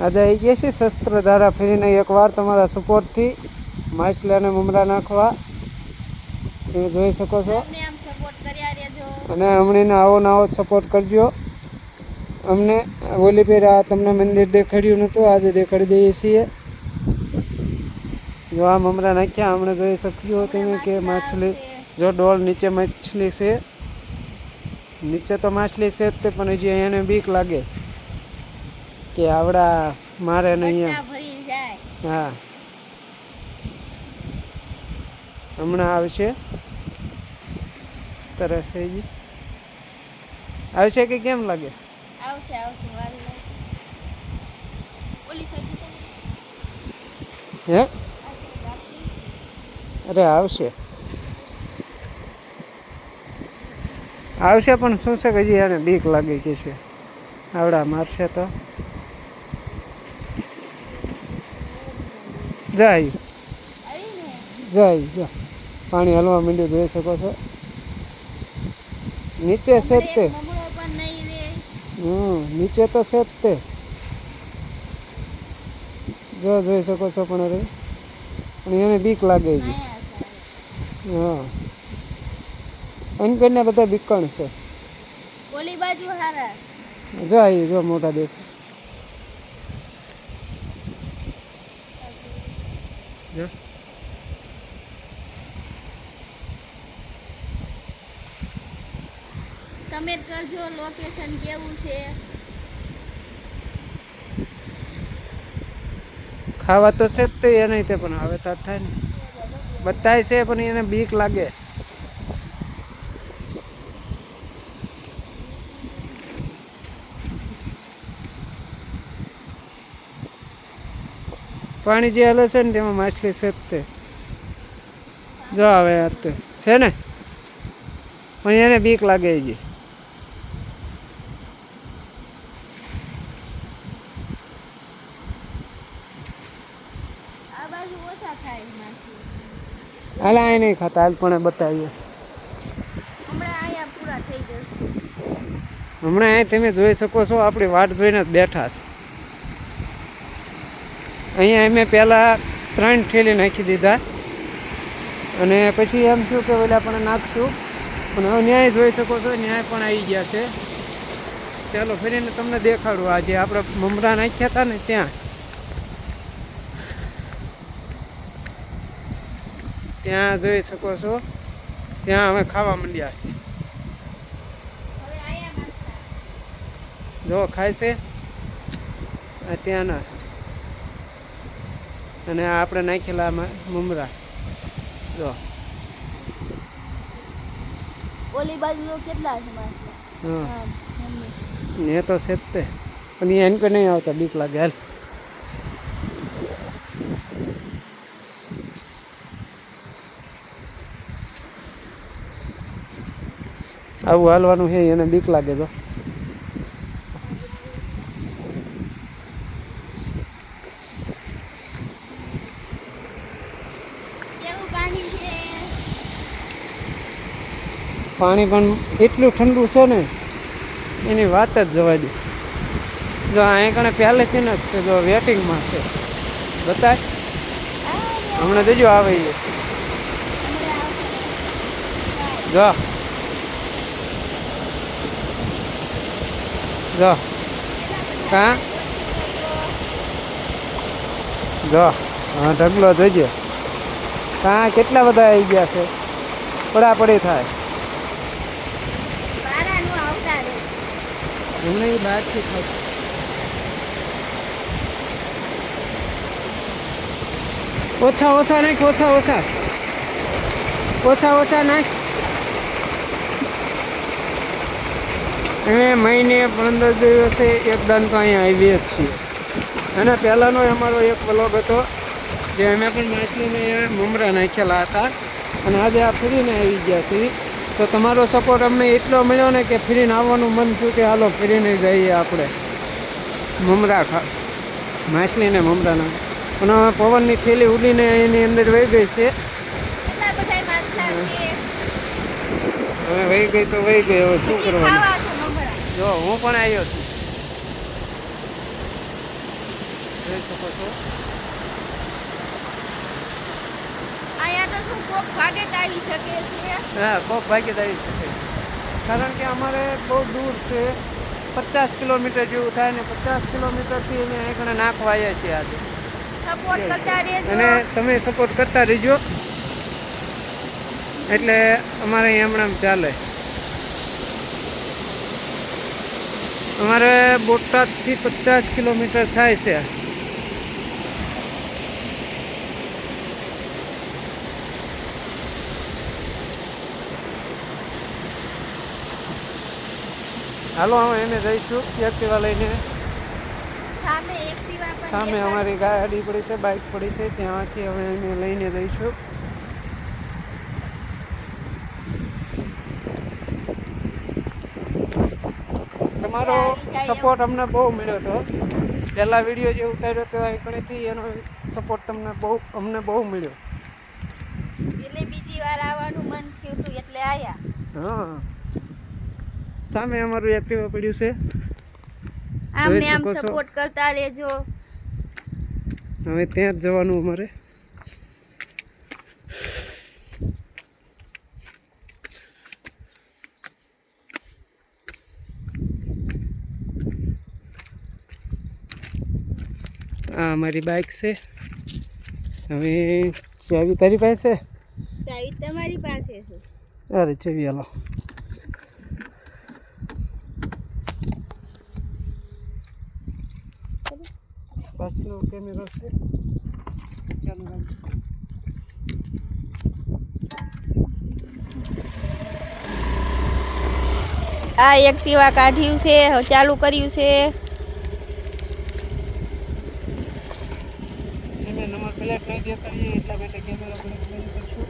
આજે આવી ગયા છે શસ્ત્ર ધારા ફેરીને એકવાર તમારા સપોર્ટથી માછલાને મમરા નાખવા. તમે જોઈ શકો છો. અમને અને અમણીને આવો ને આવો સપોર્ટ કરજો. અમને ઓલી આ તમને મંદિર દેખાડ્યું નહોતું આજે દેખાડી દઈએ છીએ. જો આ મમરા નાખ્યા હમણાં જોઈ શક્યો તમે કે માછલી જો ડોલ નીચે માછલી છે. નીચે તો માછલી છે જ તે પણ હજી એને બીક લાગે. કે આવડા મારે ને અહીંયા ઘટના ભરી જાય. હા. હમણાં આવશે. તરસે આવશે કે કેમ લાગે? આવશે આવશે વાલી ઓલી સાઈડ હે? અરે આવશે. આવશે પણ શું છે કે હજી એને બીક લાગી કે છે. આવડા મારશે તો. જાય. જાય જો. પાણી હલવા માંડ્યું જોઈ શકો છો. નીચે છે જ તે. હમ નીચે તો છે જ તે. જો જોઈ શકો છો પણ અરે પણ એને બીક લાગે છે. હા. અનકરને બધા બીકણ છે. ઓલી બાજુ હારા. જો આવી જો મોટા દેખ જો તમે કરજો લોકેશન કેવું છે? ખાવા તો છે જ તે એ નહીં તે પણ હવે તો થાય ને. બધાય છે પણ એને બીક લાગે. પાણી જે હલે છે ને તેમાં માછલી છે જ તે. જો આવે આ છે ને? પણ એને બીક લાગે છે હાલ આ નહીં ખાતા હાલ પણ બતાવીએ. હમણાં અહીં તમે જોઈ શકો છો આપણી વાટ જોઈને જ બેઠા છે. અહીંયા અમે પહેલાં ત્રણ ઠેલી નાખી દીધા. અને પછી એમ થયું કે ઓલા પણ નાખશું. પણ હવે ન્યાય જોઈ શકો છો ન્યાય પણ આવી ગયા છે. ચાલો ફરીને તમને દેખાડું આજે. આપણે મમરા નાખ્યા હતા ને ત્યાં. ત્યાં જોઈ શકો છો. ત્યાં અમે ખાવા માંડ્યા છે. જો ખાય છે. ત્યાં ત્યાંના છે. અને આપણે નાખેલા આમાં મમરા. જો. ઓલી બાજુ કેટલા છે હા. એ તો છે જ તે. પણ એ એનકો નહીં આવતા બીક લાગે હાલ. આવું હાલવાનું છે એને બીક લાગે તો. પાણી પણ એટલું ઠંડુ છે ને, એની વાત જ જવા દે. જો અહીંયા કણે પહેલેથી ને જ જો વેટિંગમાં છે. બતાય. હમણાં દેજો આવે એ જો. જો. કા? જો. હા, ઢગલો જોઈજે કાં, કેટલા બધા આવી ગયા છે? પડાપડી થાય. એમને એ બહારથી ખાય ઓછા ઓછા નાખ, ઓછા ઓછા. ઓછા ઓછા નાખ. અમે મહિને પંદર દિવસે એક તો અહીંયા આવીએ જ છીએ. અને પહેલાંનો અમારો એક વ્લોગ હતો, જે અમે પણ માછલીને મમરા નાખેલા હતા. અને આજે આ ફરીને આવી ગયા છીએ. તો તમારો સપોર્ટ અમને એટલો મળ્યો ને કે ફરીને આવવાનું મન થયું કે હાલો ફરીને જઈએ આપણે. મમરા ખા માછલીને મમરાના. પણ અને પવનની થેલી ઉડીને એની અંદર વહી ગઈ છે. હવે વહી ગઈ તો વહી ગઈ હવે શું કરવાનું? જો હું પણ આવ્યો છું. જોઈ શકો છો. અહીંયા તો શું કોક ભાગે આવી શકે છે. હા કોક ભાગીદારી શકે કારણ કે અમારે બહુ દૂર છે. પચાસ કિલોમીટર જેવું થાય ને પચાસ કિલોમીટરથી અમે આગળ નાખવા આવ્યા છીએ આજે. સપોર્ટ કરતા રહેજો. અને તમે સપોર્ટ કરતા રહેજો. એટલે અમારે અહીંયા હમણાં ચાલે. અમારે બોટાદથી પચાસ કિલોમીટર થાય છે. હાલો અમે એને જઈશું એક્ટિવા લઈને. સામે સામે અમારી ગાડી પડી છે બાઇક પડી છે ત્યાંથી અમે એને લઈને જઈશું. તમારો સપોર્ટ અમને બહુ મળ્યો હતો. પહેલા વીડિયો જે ઉતાર્યો હતો એકણીથી એનો સપોર્ટ તમને બહુ અમને બહુ મળ્યો. એટલે બીજી વાર આવવાનું મન થયું હતું એટલે આવ્યા હા. સામે અમારું એક્ટિવા પડ્યું છે. આમ છો. સપોર્ટ કરતા રહેજો. હવે ત્યાં જ જવાનું અમારે. આ અમારી બાઇક છે. હવે ચાવી તારી પાસે? ચાવી તમારી પાસે છે. છે અરે ચાવી હાલો. પાછનો કેમેરો છે ચાલો આ એક્ટિવા કાઢ્યું છે ચાલુ કર્યું છે. તમે નંબર પ્લેટ નહીં દેતા એટલે કેમેરા